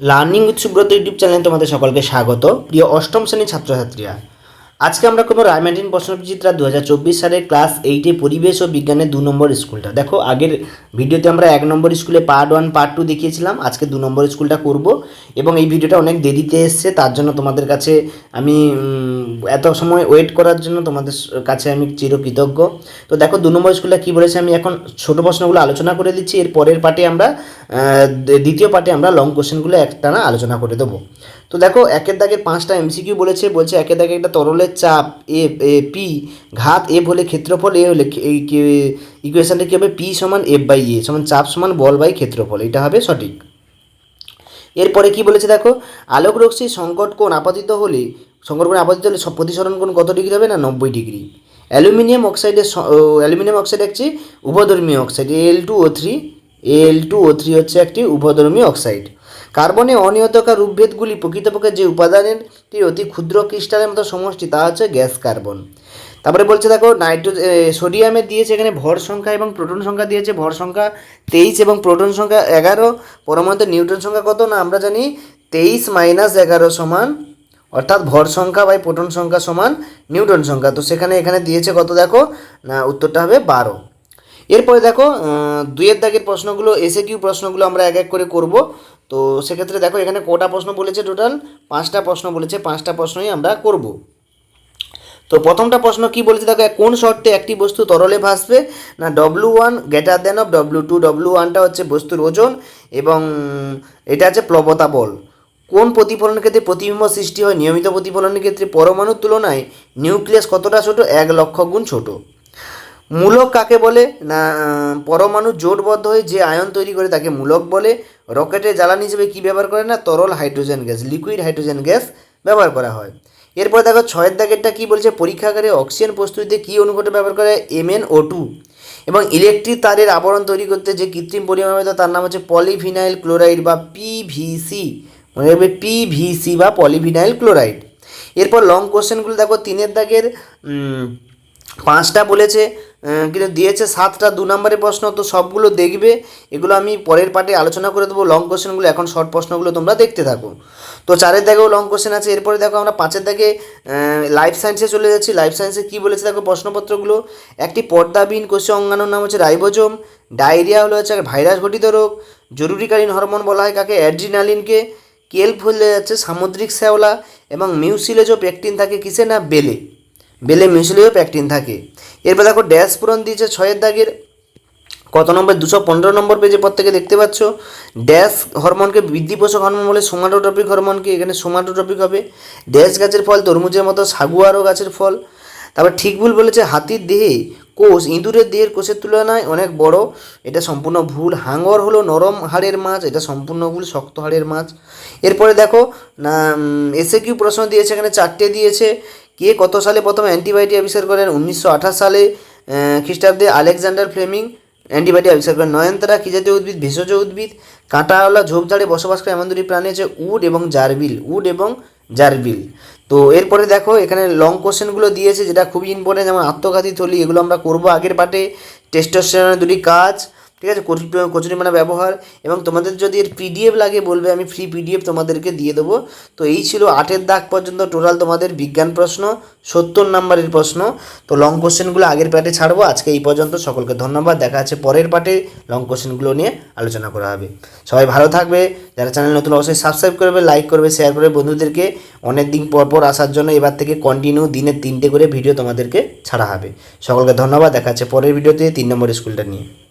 Learning with Subrata YouTube চ্যানেলে তোমাদের সকলকে স্বাগত। প্রিয় অষ্টম শ্রেণির ছাত্রছাত্রীরা আজকে আমরা করব রায়মার্টিন প্রশ্নবিচিত্রা দু হাজার চব্বিশ সালের ক্লাস এইটে পরিবেশ ও বিজ্ঞানের দু নম্বর স্কুলটা। দেখো, আগের ভিডিওতে আমরা এক নম্বর স্কুলে পার্ট ওয়ান পার্ট টু দেখিয়েছিলাম। আজকে দু নম্বর স্কুলটা করব এবং এই ভিডিওটা অনেক দেরিতে এসছে, তার জন্য তোমাদের কাছে আমি এত সময় ওয়েট করার জন্য তোমাদের কাছে আমি চিরকৃতজ্ঞ। তো দেখো, দু নম্বর স্কুলটা কী বলেছে, আমি এখন ছোট প্রশ্নগুলো আলোচনা করে দিচ্ছি। এর পরের পার্টে আমরা দ্বিতীয় পার্টে আমরা লং কোশ্চেনগুলো একটানা আলোচনা করে দেবো। তো দেখো, একের দাগের পাঁচটা এমসিকিউ বলেছে, বলছে একের দাগে একটা তরলের চাপ, এ পি ঘাত এফ হলে ক্ষেত্রফল, এ হলে ইকুয়েশানটা কী হবে? পি সমান এফ বাই এ, সমান চাপ সমান বল বাই ক্ষেত্রফল, এটা হবে সঠিক। এরপরে কি বলেছে দেখো? আলোক রশ্মি সংকট কোণ আপাতিত হলে, সংকট কোণ আপাতিত হলে প্রতিসরণ কোণ কত ডিগ্রি হবে না? নব্বই ডিগ্রি। অ্যালুমিনিয়াম অক্সাইডের অ্যালুমিনিয়াম অক্সাইড একটি উভধর্মী oxide, L two O three, L two O three হচ্ছে একটি উভধর্মী অক্সাইড। কার্বনে অনিয়তকার রূপভেদগুলি প্রকৃতপক্ষে যে উপাদানের অতি ক্ষুদ্র ক্রিস্টালের মতো সমষ্টি তা হচ্ছে গ্যাস কার্বন। তারপরে বলছে দেখো নাইট্রো সোডিয়ামে দিয়েছে এখানে ভর সংখ্যা এবং প্রোটন সংখ্যা দিয়েছে। ভর সংখ্যা তেইশ এবং প্রোটন সংখ্যা এগারো। পরমাণুতে নিউটন সংখ্যা কত না আমরা জানি তেইশ মাইনাস এগারো সমান অর্থাৎ ভর সংখ্যা বাই প্রোটন সংখ্যা সমান নিউটন সংখ্যা। তো সেখানে এখানে দিয়েছে কত দেখো না উত্তরটা হবে বারো। এরপরে দেখো আহ, দুইয়ের দাগের প্রশ্নগুলো এসে কিউ প্রশ্নগুলো আমরা এক এক করে করব। তো সেক্ষেত্রে দেখো, এখানে কটা প্রশ্ন বলেছে টোটাল পাঁচটা প্রশ্ন বলেছে, পাঁচটা প্রশ্নই আমরা করব। তো প্রথমটা প্রশ্ন কি বলেছে দেখো কোন শর্তে একটি বস্তু তরলে ভাসবে? না W one greater than of W two W ওয়ানটা হচ্ছে বস্তুর ওজন এবং এটা হচ্ছে প্লবতা বল। কোন প্রতিফলনের ক্ষেত্রে প্রতিবিম্ব সৃষ্টি হয়? নিয়মিত প্রতিফলনের ক্ষেত্রে পরমাণুর তুলনায় নিউক্লিয়াস কতটা ছোট? এক লক্ষ গুণ ছোট। মূলক কাকে বলে? না পরমাণু জোটবদ্ধ হয়ে যে আয়ন তৈরি করে তাকে মূলক বলে। রকেটের জ্বালানি হিসেবে কী ব্যবহার করে না? তরল hydrogen gas, liquid hydrogen gas ব্যবহার করা হয়। এরপর দেখো ছয়ের দাগেরটা কী বলছে? পরীক্ষাগারে অক্সিজেন প্রস্তুতিতে কী অনুঘটে ব্যবহার করে এমএন ও টু এবং ইলেকট্রিক তারের আবরণ তৈরি করতে যে কৃত্রিম পরিমাণ ব্যবহৃত তার নাম হচ্ছে পলিভিনাইল ক্লোরাইড বা পিভিসি মনে রাখবে পিভিসি বা পলিভিনাইল ক্লোরাইড এরপর লং কোশ্চেনগুলো দেখো, তিনের দাগের পাঁচটা বলেছে কিন্তু দিয়েছে সাতটা, দু নম্বরের প্রশ্ন তো সবগুলো দেখবে। এগুলো আমি পরের পার্টে আলোচনা করে দেবো। লং কোশ্চেনগুলো এখন শর্ট প্রশ্নগুলো তোমরা দেখতে থাকো। তো চারের দাগেও লং কোশ্চেন আছে। এরপরে দেখো আমরা পাঁচের দাগে লাইফ সায়েন্সে চলে যাচ্ছি। লাইফ সায়েন্সে কী বলেছে দেখো প্রশ্নপত্রগুলো? একটি পর্দাবিহীন কোষে অঙ্গাণুর নাম হচ্ছে রাইবোজোম। ডায়রিয়া হলো হচ্ছে ভাইরাস ঘটিত রোগ। জরুরিকালীন হরমোন বলা হয় কাকে? অ্যাড্রিনালিনকে। কেল্প হলে যাচ্ছে সামুদ্রিক শ্যাওলা এবং মিউসিলেজও পেকটিন থাকে কিসে? না, বেলে। বেলে মিউসিলেও প্যাকটিন থাকে। এরপর দেখো ড্যাশ পূরণ দিয়েছে ছয়ের দাগের। কত নম্বর? দুশো পনেরো নম্বর পেজে পর থেকে দেখতে পাচ্ছ। ড্যাশ হরমোনকে বৃদ্ধি পোষক হরমোন বলে সোমাটোট্রপিক হরমোনকে এখানে সোমাটোট্রপিক হবে। ড্যাশ গাছের ফল তরমুজের মতো, সাগুয়ারও গাছের ফল। তারপর ঠিক ভুল বলেছে, হাতির দেহে কোষ, ইঁদুরের দেহের কোষের তুলনায় অনেক বড়। এটা সম্পূর্ণ ভুল। হাঙর হলো নরম হাড়ের মাছ, এটা সম্পূর্ণ ভুল, শক্ত হাড়ের মাছ। এরপরে দেখো না এসে কিউ প্রশ্ন দিয়েছে, এখানে চারটে দিয়েছে। কে কত সালে প্রথম অ্যান্টিবায়োটিক আবিষ্কার করেন? উনিশশো আঠাশ সালে খ্রিস্টাব্দে আলেকজান্ডার ফ্লেমিং অ্যান্টিবায়োটিক আবিষ্কার করেন। নয়নতারা কী জাতীয় উদ্ভিদ? ভেষজ উদ্ভিদ। কাঁটাওয়ালা ঝোপঝাড়ে বসবাস করে এমন দুটি প্রাণী আছে, উড এবং জারবিল। উড এবং জারবিল। তো এরপরে দেখো, এখানে লং কোশ্চেনগুলো দিয়েছে, যেটা খুবই ইম্পর্টেন্ট যেমন আত্মঘাতী থলি, এগুলো আমরা করব আগের পাটে টেস্টোস্টেরনের দুটি কাজ। ঠিক আছে? কচুরি- কচুরিমানা ব্যবহার এবং তোমাদের যদি এর পিডিএফ লাগে বলবে, আমি ফ্রি পিডিএফ তোমাদেরকে দিয়ে দেবো। তো এই ছিল আটের দাগ পর্যন্ত টোটাল তোমাদের বিজ্ঞান প্রশ্ন, সত্তর নাম্বারের প্রশ্ন। তো লং কোশ্চেনগুলো আগের পার্টে ছাড়বো, আজকে এই পর্যন্ত। সকলকে ধন্যবাদ। দেখা আছে পরের পার্টে লং কোশ্চেনগুলো নিয়ে আলোচনা করা হবে। সবাই ভালো থাকবে। যারা চ্যানেল নতুন, অবশ্যই সাবস্ক্রাইব করবে লাইক করবে শেয়ার করবে। বন্ধুদেরকে অনেক দিন পর পর আসার জন্য এবার থেকে কন্টিনিউ দিনে তিনটে করে ভিডিও তোমাদেরকে ছাড়া হবে। সকলকে ধন্যবাদ। দেখা আছে পরের ভিডিওতে তিন নম্বর স্কুলটা নিয়ে।